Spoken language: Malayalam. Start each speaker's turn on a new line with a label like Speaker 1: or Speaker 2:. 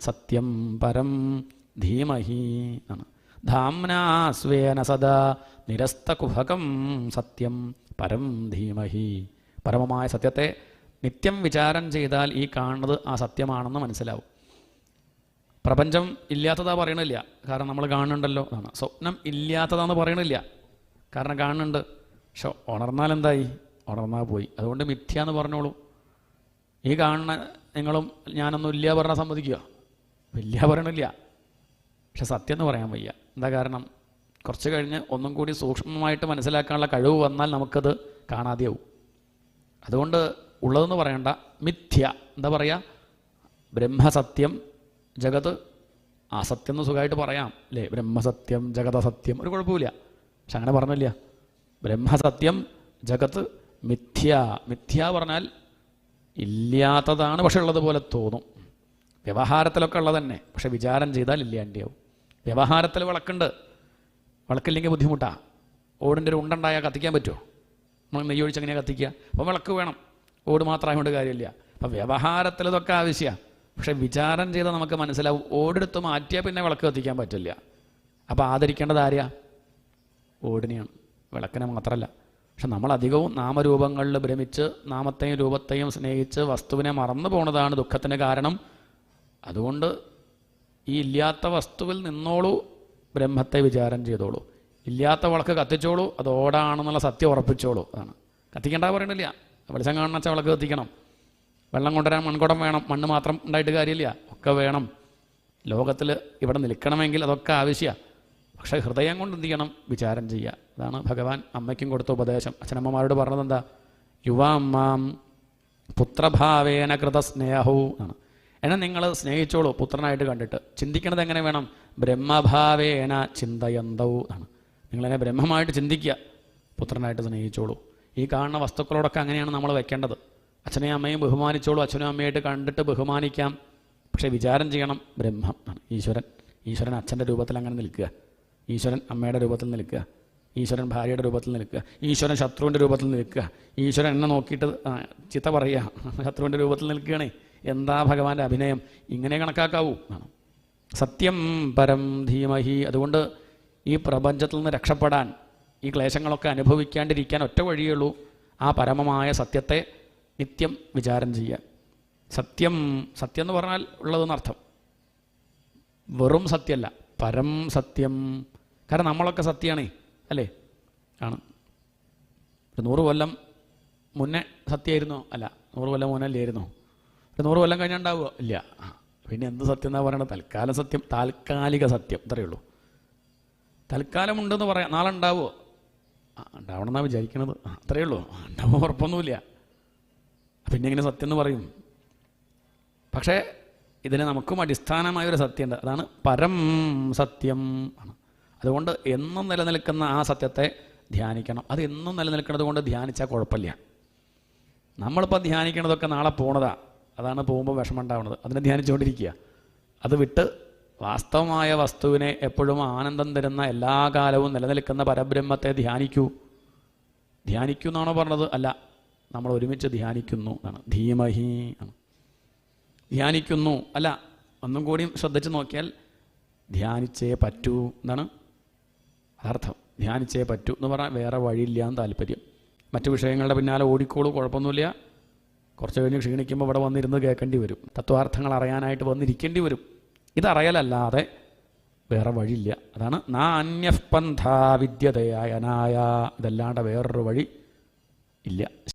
Speaker 1: സത്യം പരം ധീമഹി എന്നാണ്. ധാംനാസ്വേന സദാ നിരസ്തകുഭകം സത്യം പരം ധീമഹി. പരമമായ സത്യത്തെ നിത്യം വിചാരം ചെയ്താൽ ഈ കാണുന്നത് ആ സത്യമാണെന്ന് മനസ്സിലാവും. പ്രപഞ്ചം ഇല്ലാത്തതാ പറയണില്ല. കാരണം നമ്മൾ കാണുന്നുണ്ടല്ലോ അതാണ് സ്വപ്നം ഇല്ലാത്തതാന്ന് പറയണില്ല. കാരണം കാണുന്നുണ്ട്. പക്ഷെ ഉണർന്നാൽ എന്തായി? ഉണർന്നാൽ പോയി. അതുകൊണ്ട് മിഥ്യ എന്ന് പറഞ്ഞോളൂ. ഈ കാണുന്ന നിങ്ങളും ഞാനൊന്നും ഇല്ല പറഞ്ഞാൽ സമ്മതിക്കുക. ഇല്ല പറയണില്ല പക്ഷെ സത്യം എന്ന് പറയാൻ വയ്യ. എന്താ കാരണം? കുറച്ച് കഴിഞ്ഞ് ഒന്നും കൂടി സൂക്ഷ്മമായിട്ട് മനസ്സിലാക്കാനുള്ള കഴിവ് വന്നാൽ നമുക്കത് കാണാതെയാവും. അതുകൊണ്ട് ഉള്ളതെന്ന് പറയണ്ട. മിഥ്യ. എന്താ പറയുക ബ്രഹ്മസത്യം ജഗത് അസത്യം എന്ന് സുഖമായിട്ട് പറയാം. അല്ലേ? ബ്രഹ്മസത്യം ജഗതസത്യം ഒരു കുഴപ്പമില്ല. പക്ഷെ അങ്ങനെ പറഞ്ഞില്ല. ബ്രഹ്മസത്യം ജഗത്ത് മിഥ്യ. മിഥ്യ പറഞ്ഞാൽ ഇല്ലാത്തതാണ് പക്ഷെ ഉള്ളതുപോലെ തോന്നും. വ്യവഹാരത്തിലൊക്കെ ഉള്ളത് തന്നെ പക്ഷെ വിചാരം ചെയ്താൽ ഇല്ലാണ്ടിയാവും. വ്യവഹാരത്തിൽ വിളക്കുണ്ട്. വിളക്കില്ലെങ്കിൽ ബുദ്ധിമുട്ടാണ് ഓടിന്റെ ഒരു ഉണ്ടുണ്ടായാൽ കത്തിക്കാൻ പറ്റുമോ? നമ്മൾ നെയ്യ് ഒഴിച്ച് എങ്ങനെയാണ് കത്തിക്കുക? അപ്പോൾ വിളക്ക് വേണം. ഓട് മാത്രമായതുകൊണ്ട് കാര്യമില്ല. അപ്പം വ്യവഹാരത്തിൽ ഇതൊക്കെ ആവശ്യമാണ് പക്ഷെ വിചാരം ചെയ്താൽ നമുക്ക് മനസ്സിലാവും. ഓടെടുത്ത് മാറ്റിയാൽ പിന്നെ വിളക്ക് കത്തിക്കാൻ പറ്റില്ല. അപ്പോൾ ആദരിക്കേണ്ടത് ആരെയാ? ഓടിനെയാണ്. വിളക്കിനെ മാത്രമല്ല. പക്ഷെ നമ്മൾ അധികവും നാമരൂപങ്ങളിൽ ഭ്രമിച്ച് നാമത്തെയും രൂപത്തെയും സ്നേഹിച്ച് വസ്തുവിനെ മറന്നു പോകുന്നതാണ് ദുഃഖത്തിന് കാരണം. അതുകൊണ്ട് ഈ ഇല്ലാത്ത വസ്തുവിൽ നിന്നോളൂ ബ്രഹ്മത്തെ വിചാരം ചെയ്തോളൂ. ഇല്ലാത്ത വിളക്ക് കത്തിച്ചോളൂ അത് ഓടാണെന്നുള്ള സത്യം ഉറപ്പിച്ചോളൂ അതാണ്. കത്തിക്കണ്ട പറയണില്ല വെളിച്ചം കാണുന്ന വിളക്ക് കത്തിക്കണം. വെള്ളം കൊണ്ടുവരാൻ മൺകുടം വേണം മണ്ണ് മാത്രം ഉണ്ടായിട്ട് കാര്യമില്ല ഒക്കെ വേണം. ലോകത്തിൽ ഇവിടെ നിൽക്കണമെങ്കിൽ അതൊക്കെ ആവശ്യമാണ് പക്ഷേ ഹൃദയം കൊണ്ട് എന്ത് ചെയ്യണം? വിചാരം ചെയ്യുക അതാണ് ഭഗവാൻ അമ്മയ്ക്കും കൊടുത്ത ഉപദേശം. അച്ഛനമ്മമാരോട് പറഞ്ഞത് എന്താ യുവാമ്മാം പുത്രഭാവേന കൃതസ്നേഹവും ആണ് എന്നെ നിങ്ങൾ സ്നേഹിച്ചോളൂ പുത്രനായിട്ട് കണ്ടിട്ട്. ചിന്തിക്കണത് എങ്ങനെ വേണം? ബ്രഹ്മഭാവേന ചിന്തയന്തവും ആണ് നിങ്ങളെന്നെ ബ്രഹ്മമായിട്ട് ചിന്തിക്കുക പുത്രനായിട്ട് സ്നേഹിച്ചോളൂ. ഈ കാണുന്ന വസ്തുക്കളോടൊക്കെ അങ്ങനെയാണ് നമ്മൾ വെക്കേണ്ടത്. അച്ഛനെയും അമ്മയും ബഹുമാനിച്ചോളൂ അച്ഛനും അമ്മയായിട്ട് കണ്ടിട്ട് ബഹുമാനിക്കാം. പക്ഷേ വിചാരം ചെയ്യണം ബ്രഹ്മം ആണ് ഈശ്വരൻ ഈശ്വരൻ അച്ഛന്റെ രൂപത്തിൽ അങ്ങനെ നിൽക്കുക. ഈശ്വരൻ അമ്മയുടെ രൂപത്തിൽ നിൽക്കുക. ഈശ്വരൻ ഭാര്യയുടെ രൂപത്തിൽ നിൽക്കുക. ഈശ്വരൻ ശത്രുവിന്റെ രൂപത്തിൽ നിൽക്കുക. ഈശ്വരൻ എന്നെ നോക്കിയിട്ട് ചിത്ത പറയുക. ശത്രുവിന്റെ രൂപത്തിൽ നിൽക്കുകയാണേ. എന്താ ഭഗവാന്റെ അഭിനയം? ഇങ്ങനെ കണക്കാക്കാവൂ. എന്നാണ് സത്യം പരം ധീമഹി. അതുകൊണ്ട് ഈ പ്രപഞ്ചത്തിൽ നിന്ന് രക്ഷപ്പെടാൻ ഈ ക്ലേശങ്ങളൊക്കെ അനുഭവിക്കാണ്ടിരിക്കാൻ ഒറ്റ വഴിയേ ഉള്ളൂ. ആ പരമമായ സത്യത്തെ നിത്യം വിചാരം ചെയ്യുക സത്യം സത്യം എന്ന് പറഞ്ഞാൽ ഉള്ളതെന്നർത്ഥം വെറും സത്യമല്ല. പരം സത്യം. കാരണം നമ്മളൊക്കെ സത്യമാണേ അല്ലേ? ആണ്. ഒരു നൂറ് കൊല്ലം മുന്നേ സത്യമായിരുന്നോ അല്ല. നൂറ് കൊല്ലം മുന്നേ അല്ലായിരുന്നോ ഒരു നൂറ് കൊല്ലം കഴിഞ്ഞുണ്ടാവുമോ ഇല്ല. പിന്നെ എന്ത് സത്യം എന്നാ പറയണത്? തൽക്കാലം സത്യം താൽക്കാലിക സത്യം. ഇത്രയേ ഉള്ളൂ. തൽക്കാലം ഉണ്ടെന്ന് പറയാം. നാളെ ഉണ്ടാവുമോ ഉണ്ടാവണം എന്നാണ് വിചാരിക്കണത്. അത്രയേ ഉള്ളൂ. ഉണ്ടാവുമ്പോൾ ഉണ്ടാവുമോ ഉറപ്പൊന്നുമില്ല. പിന്നെ എങ്ങനെ സത്യം എന്ന് പറയും. പക്ഷേ ഇതിന് നമുക്കും അടിസ്ഥാനമായ ഒരു സത്യമുണ്ട്. അതാണ് പരം സത്യം. ആണ്. അതുകൊണ്ട് എന്നും നിലനിൽക്കുന്ന ആ സത്യത്തെ ധ്യാനിക്കണം. അത് എന്നും നിലനിൽക്കുന്നത് കൊണ്ട് ധ്യാനിച്ചാൽ കുഴപ്പമില്ല. നമ്മളിപ്പോൾ ധ്യാനിക്കണതൊക്കെ നാളെ പോണതാ. അതാണ് പോകുമ്പോൾ വിഷമം ഉണ്ടാവുന്നത് അതിനെ ധ്യാനിച്ചുകൊണ്ടിരിക്കുക. അത് വിട്ട് വാസ്തവമായ വസ്തുവിനെ എപ്പോഴും ആനന്ദം തരുന്ന എല്ലാ കാലവും നിലനിൽക്കുന്ന പരബ്രഹ്മത്തെ ധ്യാനിക്കൂ. ധ്യാനിക്കൂ എന്നാണോ പറഞ്ഞത്? അല്ല നമ്മൾ ഒരുമിച്ച് ധ്യാനിക്കുന്നു എന്നാണ്. ധീമഹി ആണ് ധ്യാനിക്കുന്നു. അല്ല ഒന്നും കൂടി ശ്രദ്ധിച്ച് നോക്കിയാൽ ധ്യാനിച്ചേ പറ്റൂ എന്നാണ് അതർത്ഥം ധ്യാനിച്ചേ പറ്റൂ എന്ന് പറഞ്ഞാൽ വേറെ വഴിയില്ല എന്ന് താല്പര്യം. മറ്റു വിഷയങ്ങളുടെ പിന്നാലെ ഓടിക്കോളൂ കുഴപ്പമൊന്നുമില്ല. കുറച്ച് കഴിഞ്ഞ് ക്ഷീണിക്കുമ്പോൾ ഇവിടെ വന്നിരുന്ന് കേൾക്കേണ്ടി വരും. തത്വാർത്ഥങ്ങൾ അറിയാനായിട്ട് വന്നിരിക്കേണ്ടി വരും. ഇതറിയലല്ലാതെ വേറെ വഴിയില്ല. അതാണ് നാ അന്യപന്ഥ വിദ്യതയായ അനായ ഇതല്ലാണ്ട് വേറൊരു വഴി ഇല്ല.